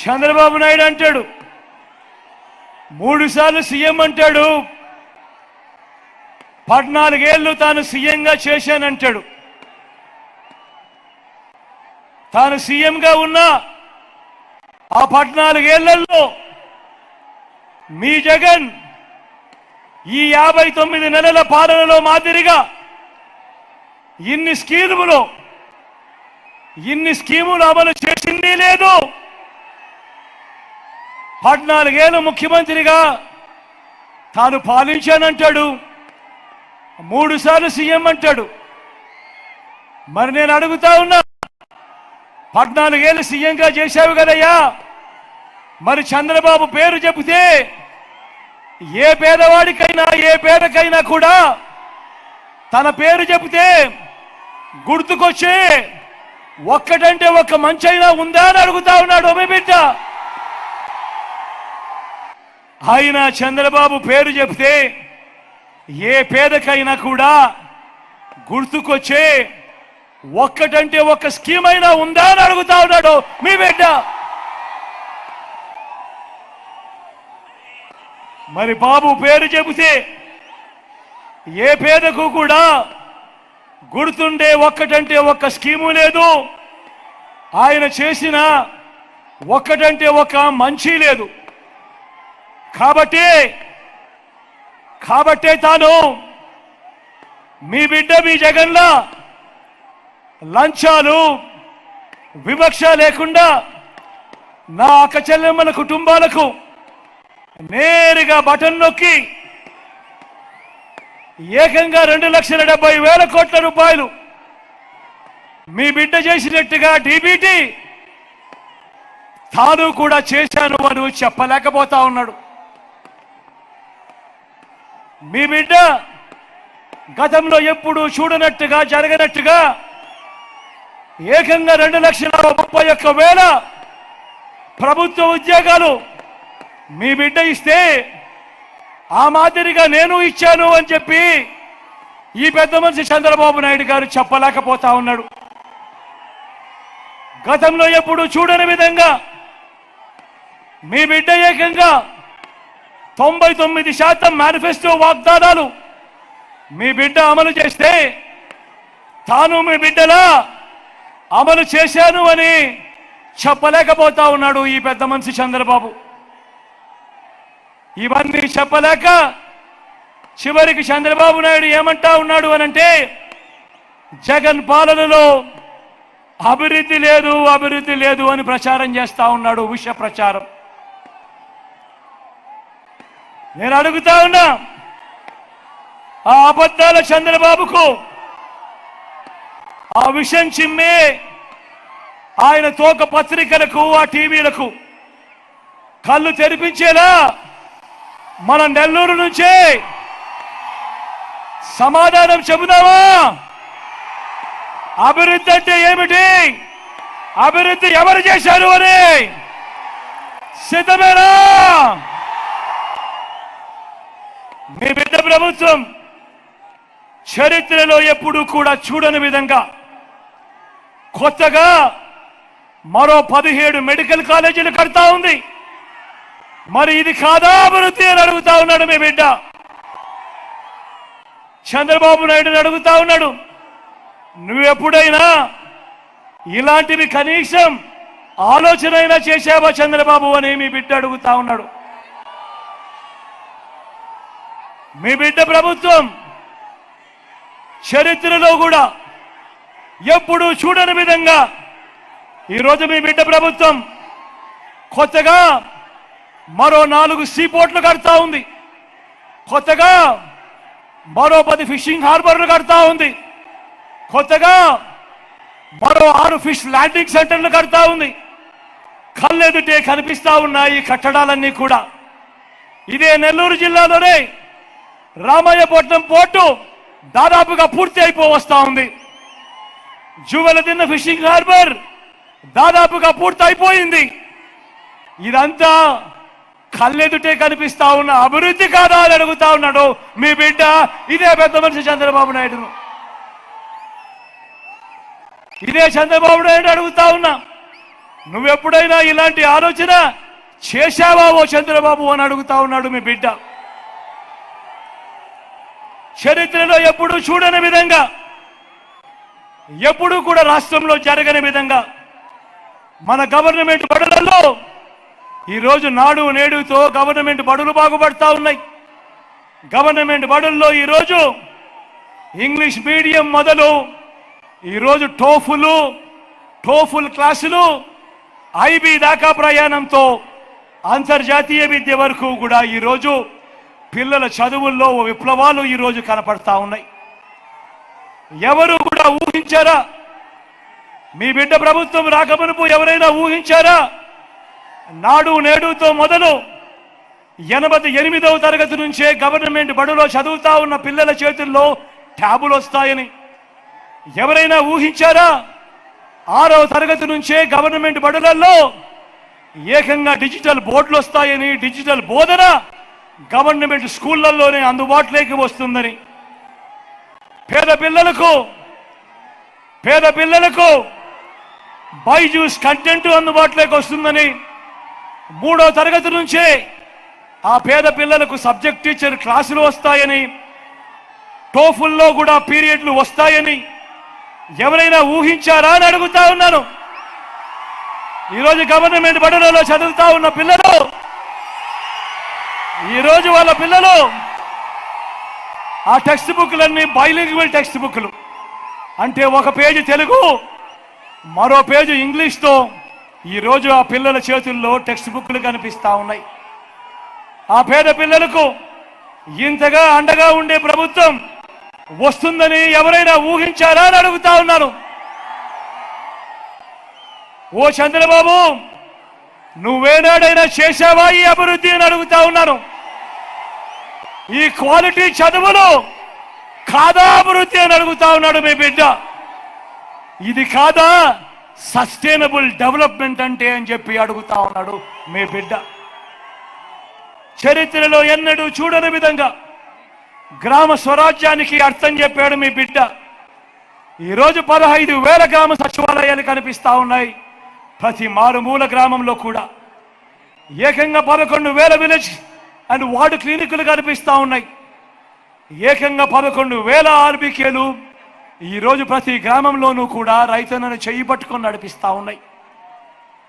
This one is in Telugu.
చంద్రబాబు నాయుడు అంటాడు. మూడు సార్లు సీఎం అంటాడు. పద్నాలుగేళ్ళు తాను సీఎంగా చేశానంటాడు. తాను సీఎంగా ఉన్న ఆ పద్నాలుగేళ్ళలో మీ జగన్ ఈ యాభై తొమ్మిది నెలల పాలనలో మాదిరిగా ఇన్ని స్కీములు ఇన్ని స్కీములు అమలు చేసింది లేదు. పద్నాలుగేళ్ళు ముఖ్యమంత్రిగా తాను పాలించానంటాడు మూడుసార్లు సీఎం అంటాడు. మరి నేను అడుగుతా ఉన్నా పద్నాలుగేళ్ళు సీఎంగా చేశావు కదయ్యా? మరి చంద్రబాబు పేరు చెబితే ఏ పేదవాడికైనా ఏ పేదకైనా కూడా తన పేరు చెబితే గుర్తుకొచ్చే ఒక్కటంటే ఒక్క మంచైనా ఉందా అని అడుగుతా ఉన్నాడు మీ బిడ్డ. ఆయన చంద్రబాబు పేరు చెబితే ఏ పేదకైనా కూడా గుర్తుకొచ్చే ఒక్కటంటే ఒక్క స్కీమ్ అయినా ఉందా అని అడుగుతా ఉన్నాడు మీ బిడ్డ. మరి బాబు పేరు చెబితే ఏ పేదకు కూడా గుర్తుండే ఒక్కటంటే ఒక్క స్కీము లేదు. ఆయన చేసిన ఒక్కటంటే ఒక మంచి లేదు. కాబట్టి కాబట్టే తాను మీ బిడ్డ మీ జగన్ల లంచాలు వివక్ష లేకుండా నా అక్క చెల్లెమ్మల కుటుంబాలకు నేరుగా బటన్ నొక్కి ఏకంగా రెండు లక్షల డెబ్బై వేల కోట్ల రూపాయలు మీ బిడ్డ చేసినట్టుగా డీబీటీ తాను కూడా చేశాను అని చెప్పలేకపోతా ఉన్నాడు. మీ బిడ్డ గతంలో ఎప్పుడు చూడనట్టుగా జరగనట్టుగా ఏకంగా రెండు లక్షల ముప్పై ఒక్క వేల ప్రభుత్వ ఉద్యోగాలు మీ బిడ్డ ఇస్తే ఆ మాదిరిగా నేను ఇచ్చాను అని చెప్పి ఈ పెద్ద మనిషి చంద్రబాబు నాయుడు గారు చెప్పలేకపోతా ఉన్నాడు. గతంలో ఎప్పుడు చూడని విధంగా మీ బిడ్డ ఏకంగా తొంభై తొమ్మిది శాతం మేనిఫెస్టో వాగ్దానాలు మీ బిడ్డ అమలు చేస్తే తాను మీ బిడ్డలా అమలు చేశాను అని చెప్పలేకపోతా ఉన్నాడు ఈ పెద్ద మనిషి చంద్రబాబు. ఇవన్నీ చెప్పలేక చివరికి చంద్రబాబు నాయుడు ఏమంటా ఉన్నాడు అనంటే జగన్ పాలనలో అభివృద్ధి లేదు అభివృద్ధి లేదు అని ప్రచారం చేస్తా ఉన్నాడు విష ప్రచారం నేను అడుగుతా ఉన్నా ఆ అబద్ధాల చంద్రబాబుకు ఆ విషయం చిమ్మే ఆయన తోక పత్రికలకు ఆ టీవీలకు కళ్ళు తెరిపించేలా మన నెల్లూరు నుంచే సమాధానం చెబుదామా? అభివృద్ధి అంటే ఏమిటి? అభివృద్ధి ఎవరు చేశారు అని? సిద్ధమేనా? మీ బిడ్డ ప్రభుత్వం చరిత్రలో ఎప్పుడూ కూడా చూడని విధంగా కొత్తగా మరో పదిహేడు మెడికల్ కాలేజీలు కడతా ఉంది. మరి ఇది కాదా అభివృద్ధి అని అడుగుతా ఉన్నాడు మీ బిడ్డ. చంద్రబాబు నాయుడుని అడుగుతా ఉన్నాడు. నువ్వు ఎప్పుడైనా ఇలాంటివి కనీసం ఆలోచన అయినా చేశావా చంద్రబాబు అని మీ బిడ్డ అడుగుతా ఉన్నాడు. మీ బిడ్డ ప్రభుత్వం చరిత్రలో కూడా ఎప్పుడు చూడని విధంగా ఈరోజు మీ బిడ్డ ప్రభుత్వం కొత్తగా మరో నాలుగు సీపోర్ట్లు కడతా ఉంది. కొత్తగా మరో పది ఫిషింగ్ హార్బర్లు కడతా ఉంది. కొత్తగా మరో ఆరు ఫిష్ ల్యాండింగ్ సెంటర్లు కడతా ఉంది. కళ్ళెదుటే కనిపిస్తా ఉన్నాయి ఈ కట్టడాలన్నీ కూడా. ఇదే నెల్లూరు జిల్లాలోనే రామయ్యపట్నం పోర్టు దాదాపుగా పూర్తి అయిపోవస్తా ఉంది. జువెల తిన్న ఫిషింగ్ హార్బర్ దాదాపుగా పూర్తి అయిపోయింది. ఇదంతా కళ్ళెదుటే కనిపిస్తా ఉన్న అభివృద్ధి కాదా అని అడుగుతా ఉన్నాడు మీ బిడ్డ. ఇదే పెద్ద మనిషి చంద్రబాబు నాయుడును. ఇదే చంద్రబాబు నాయుడు అడుగుతా ఉన్నా. నువ్వెప్పుడైనా ఇలాంటి ఆలోచన చేశావా ఓ చంద్రబాబు అని అడుగుతా ఉన్నాడు మీ బిడ్డ. చరిత్రలో ఎప్పుడూ చూడని విధంగా ఎప్పుడూ కూడా రాష్ట్రంలో జరగని విధంగా మన గవర్నమెంట్ బడులలో ఈరోజు నాడు నేడుతో గవర్నమెంట్ బడులు బాగుపడతా ఉన్నాయి. గవర్నమెంట్ బడుల్లో ఈరోజు ఇంగ్లీష్ మీడియం మొదలు ఈరోజు టోఫులు టోఫుల్ క్లాసులు ఐబీ దాకా ప్రయాణంతో అంతర్జాతీయ విద్య వరకు కూడా ఈరోజు పిల్లల చదువుల్లో విప్లవాలు ఈరోజు కనపడతా ఉన్నాయి. ఎవరు కూడా ఊహించారా? మీ బిడ్డ ప్రభుత్వం రాకమునుపు ఎవరైనా ఊహించారా? నాడు నేడుతో మొదలు ఎనభై ఎనిమిదవ తరగతి నుంచే గవర్నమెంట్ బడులో చదువుతా ఉన్న పిల్లల చేతుల్లో ట్యాబులు వస్తాయని. ఎవరైనా ఊహించారా? ఆరవ తరగతి నుంచే గవర్నమెంట్ బడులలో ఏకంగా డిజిటల్ బోర్డులు వస్తాయని డిజిటల్ బోధన గవర్నమెంట్ స్కూళ్ళల్లోనే అందుబాటులోకి వస్తుందని. పేద పిల్లలకు పేద పిల్లలకు బైజూస్ కంటెంట్ అందుబాటులోకి వస్తుందని మూడో తరగతి నుంచే ఆ పేద పిల్లలకు సబ్జెక్ట్ టీచర్ క్లాసులు వస్తాయని టోఫుల్లో కూడా పీరియడ్లు వస్తాయని ఎవరైనా ఊహించారా అని అడుగుతా ఉన్నాను. ఈరోజు గవర్నమెంట్ బడులలో చదువుతా ఉన్న పిల్లలు ఈరోజు వాళ్ళ పిల్లలు ఆ టెక్స్ట్ బుక్లన్నీ బైలింగ్వల్ టెక్స్ట్ బుక్లు. అంటే ఒక పేజీ తెలుగు మరో పేజీ ఇంగ్లీష్తో ఈరోజు ఆ పిల్లల చేతుల్లో టెక్స్ట్ బుక్లు కనిపిస్తా ఉన్నాయి. ఆ పేద పిల్లలకు ఇంతగా అండగా ఉండే ప్రభుత్వం వస్తుందని ఎవరైనా ఊహించారా అని అడుగుతా ఉన్నాను. ఓ చంద్రబాబు నువ్వేనాడైనా చేశావా ఈ అభివృద్ధి అని అడుగుతా ఉన్నాను. ఈ క్వాలిటీ చదువులు కాదాభివృద్ధి అని అడుగుతా ఉన్నాడు మీ బిడ్డ. ఇది కాదా? సస్టైనబుల్ డెవలప్మెంట్ అంటే అని చెప్పి అడుగుతా ఉన్నాడు మీ బిడ్డ. చరిత్రలో ఎన్నడూ చూడని విధంగా గ్రామ స్వరాజ్యానికి అర్థం చెప్పాడు మీ బిడ్డ. ఈరోజు పదహైదు వేల గ్రామ సచివాలయాలు కనిపిస్తూ ఉన్నాయి. ప్రతి మారుమూల గ్రామంలో కూడా. ఏకంగా పదకొండు వేల విలేజ్ అండ్ వార్డు క్లినిక్లు కనిపిస్తూ ఉన్నాయి. ఏకంగా పదకొండు వేల ఆర్బీకేలు ఈరోజు ప్రతి గ్రామంలోనూ కూడా రైతన్నను చెయ్యి పట్టుకొని నడిపిస్తూ ఉన్నాయి.